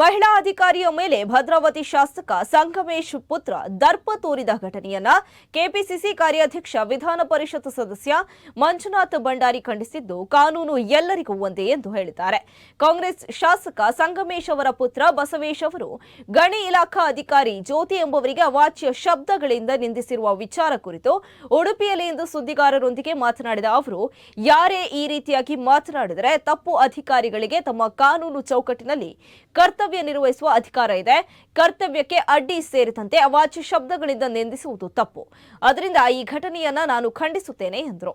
ಮಹಿಳಾ ಅಧಿಕಾರಿಯ ಮೇಲೆ ಭದ್ರಾವತಿ ಶಾಸಕ ಸಂಗಮೇಶ್ ಪುತ್ರ ದರ್ಪ ತೋರಿದ ಘಟನೆಯನ್ನ ಕೆಪಿಸಿಸಿ ಕಾರ್ಯಾಧ್ಯಕ್ಷ ವಿಧಾನ ಪರಿಷತ್ ಸದಸ್ಯ ಮಂಜುನಾಥ್ ಭಂಡಾರಿ ಖಂಡಿಸಿದ್ದು, ಕಾನೂನು ಎಲ್ಲರಿಗೂ ಒಂದೇ ಎಂದು ಹೇಳಿದ್ದಾರೆ. ಕಾಂಗ್ರೆಸ್ ಶಾಸಕ ಸಂಗಮೇಶ್ ಅವರ ಪುತ್ರ ಬಸವೇಶ್ ಅವರು ಗಣಿ ಇಲಾಖಾ ಅಧಿಕಾರಿ ಜ್ಯೋತಿ ಎಂಬುವರಿಗೆ ಅವಾಚ್ಯ ಶಬ್ದಗಳಿಂದ ನಿಂದಿಸಿರುವ ವಿಚಾರ ಕುರಿತು ಉಡುಪಿಯಲ್ಲಿ ಇಂದು ಸುದ್ದಿಗಾರರೊಂದಿಗೆ ಮಾತನಾಡಿದ ಅವರು, ಯಾರೇ ಈ ರೀತಿಯಾಗಿ ಮಾತನಾಡಿದರೆ ತಪ್ಪು ಅಧಿಕಾರಿಗಳಿಗೆ ತಮ್ಮ ಕಾನೂನು ಚೌಕಟ್ಟಿನಲ್ಲಿ ಕರ್ತವ್ಯ ನಿರ್ವಹಿಸುವ ಅಧಿಕಾರ ಇದೆ. ಕರ್ತವ್ಯಕ್ಕೆ ಅಡ್ಡಿ ಸೇರಿದಂತೆ ಅವಾಚ್ಯ ಶಬ್ದಗಳಿಂದ ನಿಂದಿಸುವುದು ತಪ್ಪು. ಅದರಿಂದ ಈ ಘಟನೆಯನ್ನ ನಾನು ಖಂಡಿಸುತ್ತೇನೆ ಎಂದರು.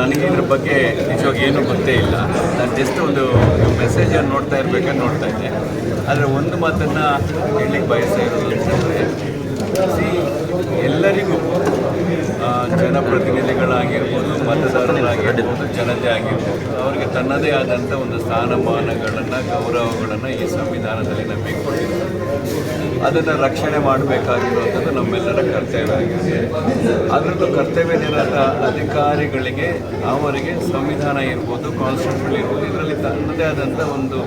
ನನಗೆ ಇದ್ರ ಬಗ್ಗೆ ನಿಜವಾಗಿ ಏನು ಗೊತ್ತೇ ಇಲ್ಲ. ನಾನು ಜಸ್ಟ್ ಒಂದು ಮೆಸೇಜ್ ನೋಡ್ತಾ ಇರ್ಬೇಕಂತ ನೋಡ್ತಾ ಇದ್ದೆ. ಆದರೆ ಒಂದು ಮಾತನ್ನ ಹೇಳಲಿಕ್ಕೆ ಬಯಸ್ತಾ ಇರೋದು ಅಂತಂದರೆ ಜನಪ್ರತಿನಿಧಿಗಳಾಗಿರ್ಬೋದು ಮತದಾರರಾಗಿರ್ಬೋದು ಜನತೆ ಆಗಿರ್ಬೋದು, ಅವರಿಗೆ ತನ್ನದೇ ಆದಂಥ ಒಂದು ಸ್ಥಾನಮಾನಗಳನ್ನು, ಗೌರವಗಳನ್ನು ಈ ಸಂವಿಧಾನದಲ್ಲಿ ಕೊಟ್ಟಿದೆ ಅದನ್ನು ರಕ್ಷಣೆ ಮಾಡಬೇಕಾಗಿರುವಂಥದ್ದು ನಮ್ಮೆಲ್ಲರ ಕರ್ತವ್ಯ ಆಗಿದೆ. ಅದರದ್ದು ಕರ್ತವ್ಯ ನಿರತ ಅಧಿಕಾರಿಗಳಿಗೆ, ಅವರಿಗೆ ಸಂವಿಧಾನ ಇರ್ಬೋದು ಕಾನ್ಸ್ಟಿಟ್ಯೂಷನ್ ಇರ್ಬೋದು, ಇದರಲ್ಲಿ ತನ್ನದೇ ಆದಂಥ ಒಂದು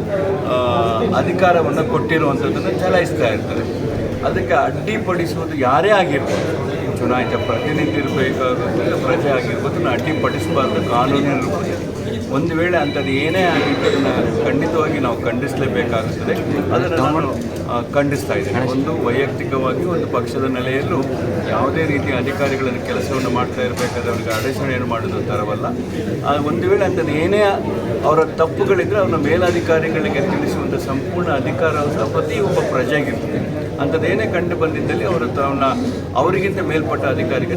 ಅಧಿಕಾರವನ್ನು ಕೊಟ್ಟಿರುವಂಥದ್ದನ್ನು ಚಲಾಯಿಸ್ತಾ ಇರ್ತಾರೆ. ಅದಕ್ಕೆ ಅಡ್ಡಿಪಡಿಸುವುದು ಯಾರೇ ಆಗಿರ್ಬೋದು ಚುನಾಯಿತ ಪ್ರತಿನಿಧಿ ಇರಬೇಕಾಗುತ್ತೆ ಪ್ರಜೆ ಆಗಿರ್ಬೋದು ಅಡ್ಡಿಪಡಿಸಬಾರ್ದು ಕಾನೂನಿನ ರೂಪದಲ್ಲಿ ಒಂದು ವೇಳೆ ಅಂಥದ್ದು ಏನೇ ಆಗಿದ್ದು ಅದನ್ನು ಖಂಡಿತವಾಗಿ ನಾವು ಖಂಡಿಸಲೇಬೇಕಾಗುತ್ತದೆ. ಅದನ್ನು ನಾನು ಖಂಡಿಸ್ತಾ ಇದ್ದೇನೆ. ಒಂದು ವೈಯಕ್ತಿಕವಾಗಿ ಒಂದು ಪಕ್ಷದ ನೆಲೆಯಲ್ಲೂ ಯಾವುದೇ ರೀತಿಯ ಅಧಿಕಾರಿಗಳನ್ನು ಕೆಲಸವನ್ನು ಮಾಡ್ತಾ ಇರಬೇಕಾದ್ರೆ ಅವರಿಗೆ ಅಡಚಣೆಯನ್ನು ಮಾಡೋದು ತರವಲ್ಲ ಒಂದು ವೇಳೆ ಅಂಥದ್ದು ಏನೇ ಅವರ ತಪ್ಪುಗಳಿದ್ದರೆ ಅವರ ಮೇಲಧಿಕಾರಿಗಳಿಗೆ ತಿಳಿಸುವಂಥ ಸಂಪೂರ್ಣ ಅಧಿಕಾರ ಪ್ರತಿ ಒಬ್ಬ ಪ್ರಜೆಗಿರ್ತದೆ ಅಂಥದ್ದೇನೇ ಕಂಡು ಬಂದಿದ್ದಲ್ಲಿ ಅವರು ತನ್ನ ಅವರಿಗಿಂತ ಮೇಲ್ಪಟ್ಟ ಅಧಿಕಾರಿಗೆ